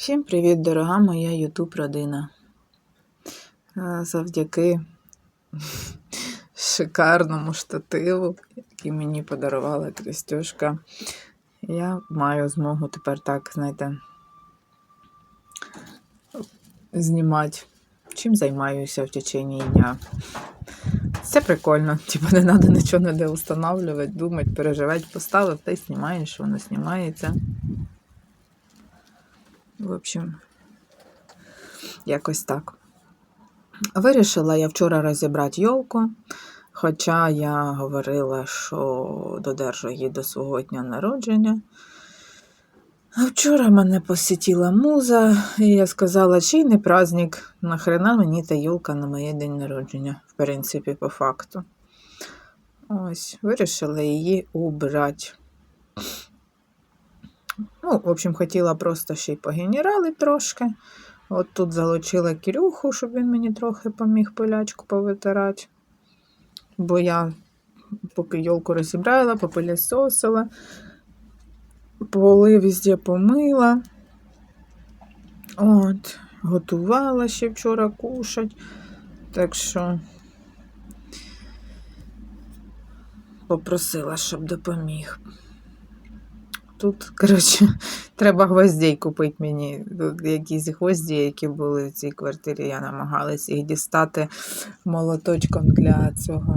Всім привіт, дорога моя ютуб родина. Е, Завдяки шикарному штативу, який мені подарувала Крістюшка, я маю змогу тепер так, знаєте, знімати, чим займаюся в течение дня. Це прикольно, типу не треба нічого ніде встановлювати, думати, переживати, поставив та й знімаєш, воно знімається. В общем, якось так. Вирішила я вчора розібрати йолку, хоча я говорила, що додержу її до свого дня народження. А вчора мене посітіла муза, і я сказала, чий не праздник, нахрена мені та йолка на моє день народження, в принципі, по факту. Ось, вирішила її убрати. Ну, в общем, хотіла просто ще й погенерали трошки. От тут залучила Кирюху, щоб він мені трохи поміг пилячку повитирати. Бо я поки йолку розібрала, попилісосила, поли везде помила. От, готувала ще вчора кушать. Так що попросила, щоб допоміг. Тут, коротше, треба гвоздей купити мені. Тут якісь гвозді, які були в цій квартирі, я намагалась їх дістати молоточком для цього,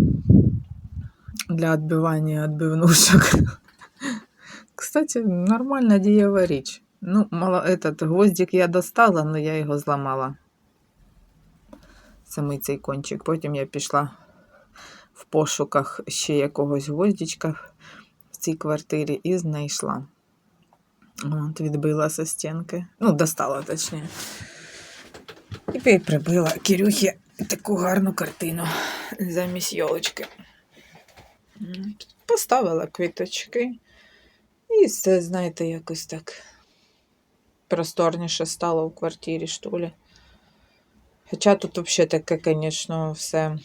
для відбивання відбивнушок. Кстати, нормальна дієва річ. Ну, мало, этот гвоздик я достала, але я його зламала. Самий цей кончик. Потім я пішла в пошуках ще якогось гвоздичка в цій квартирі і знайшла. От, відбила со стінки. Ну, достала, точніше. І прибила Кирюхі таку гарну картину замість йолочки. Поставила квіточки. І все, знаєте, якось так просторніше стало в квартирі, що ли. Хоча тут взагалі таке, звісно, все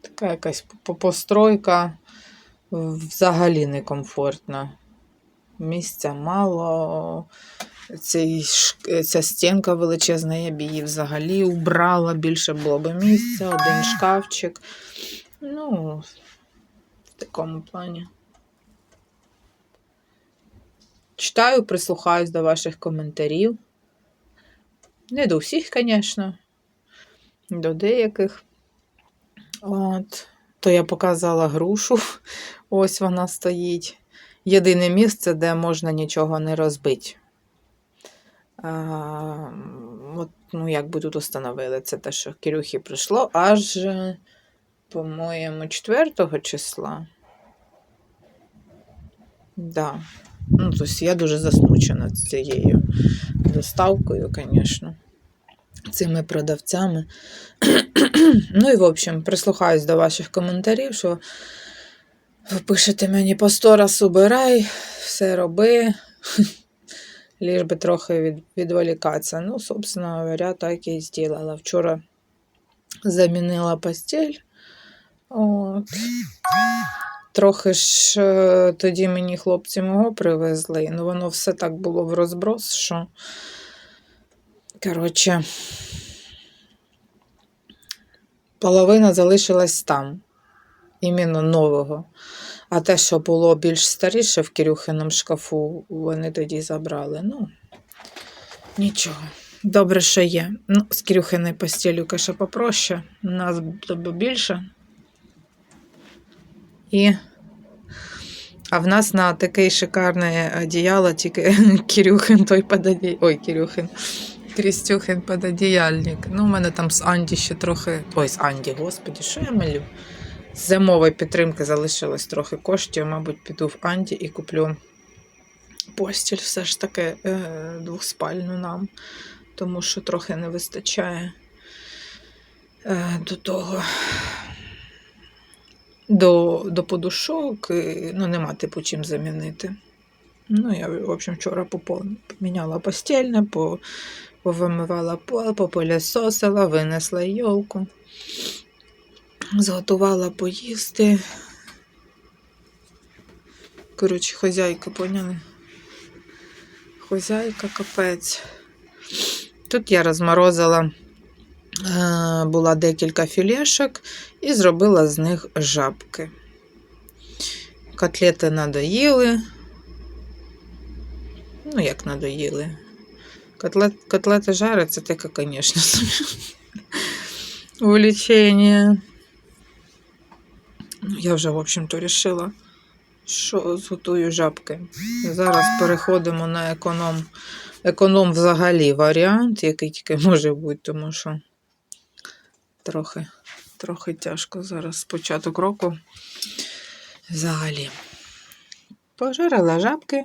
така якась постройка взагалі некомфортна. Місця мало. Цей, ця стінка величезна, я б її взагалі убрала, більше було б місця, один шкафчик. Ну, в такому плані. Читаю, прислухаюсь до ваших коментарів. Не до всіх, звісно, до деяких. От, то я показала грушу. Ось вона стоїть. Єдине місце, де можна нічого не розбити. А, от, ну, як би тут установили, це те, що Кирюхі прийшло аж, по-моєму, 4 числа. Да. Ну, тобто я дуже засмучена цією доставкою, звісно, цими продавцями. ну і, в общем, прислухаюсь до ваших коментарів, що ви пишете мені по сто раз убирай, все роби, ліж би трохи від, відволікатися. Ну, собственно говоря, так і зробила. Вчора замінила постіль. От. Трохи ж е, тоді мені хлопці мого привезли, ну воно все так було в розброс, що. Коротше, половина залишилась там, іменно нового. А те, що було більш старіше в Кирюхиному шкафу, вони тоді забрали. Ну, нічого. Добре, що є. Ну, з Кирюхиною постілю, каже, попроще. У нас більше. І... А в нас на таке шикарне одіяло тільки Кирюхин той пододій... Ой, Кирюхин. Крістюхин пододіяльник. Ну, у мене там з Анді ще трохи. Ой, з Анді, господі, що я малю? Зимової підтримки залишилось трохи коштів. Мабуть, піду в Анді і куплю постіль все ж таки е, двохспальну нам, тому що трохи не вистачає е, до того. До, до подушок, ну, нема типу чим замінити. Ну, я, в общем, вчора поміняла постільне, повимивала пол, попилісосила, винесла йолку, зготувала поїсти. Коротше, хазяйка, поняли? хозяйка капець. Тут я розморозила, е, була декілька філешок і зробила з них жабки. Котлети надоїли. Ну, як надоїли. Котлет, котлети жарять, це таке, звісно, увлечення. Ну, Я вже, в общем-то, вирішила, що зготую жабки. Зараз переходимо на економ. Економ взагалі варіант, який тільки може бути, тому що трохи, трохи тяжко зараз з початок року. Взагалі. Пожарила жабки.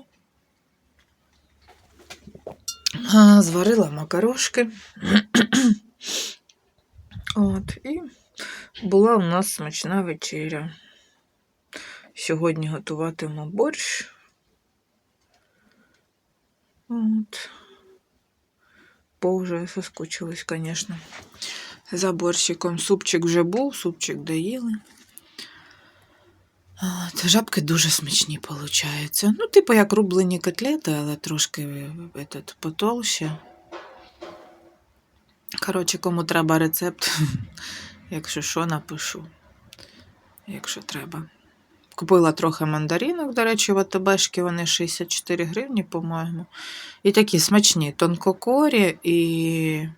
Зварила макарошки. От, і була у нас смачна вечеря. Сьогодні готуватиму борщ. От. Бо соскучилась, звісно. За борщиком. Супчик вже був, супчик доїли. От, жабки дуже смачні получаються. Ну, типу, як рублені котлети, але трошки этот, потолще. Коротше, кому треба рецепт, якщо що, напишу. Якщо треба. Купила трохи мандаринок, до речі, в АТБшки вони 64 гривні, по-моєму. І такі смачні, тонкокорі і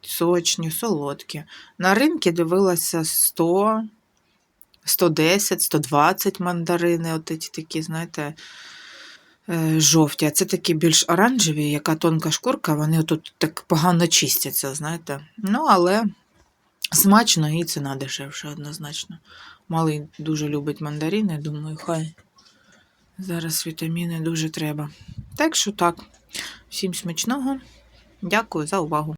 сочні, солодкі. На ринку дивилася 100, 110, 120 мандарини. От ці такі, знаєте, е, жовті. А це такі більш оранжеві, яка тонка шкурка, вони тут так погано чистяться, знаєте. Ну, але смачно і ціна дешевша однозначно. Малий дуже любить мандарини, думаю, хай зараз вітаміни дуже треба. Так що так, всім смачного. Дякую за увагу.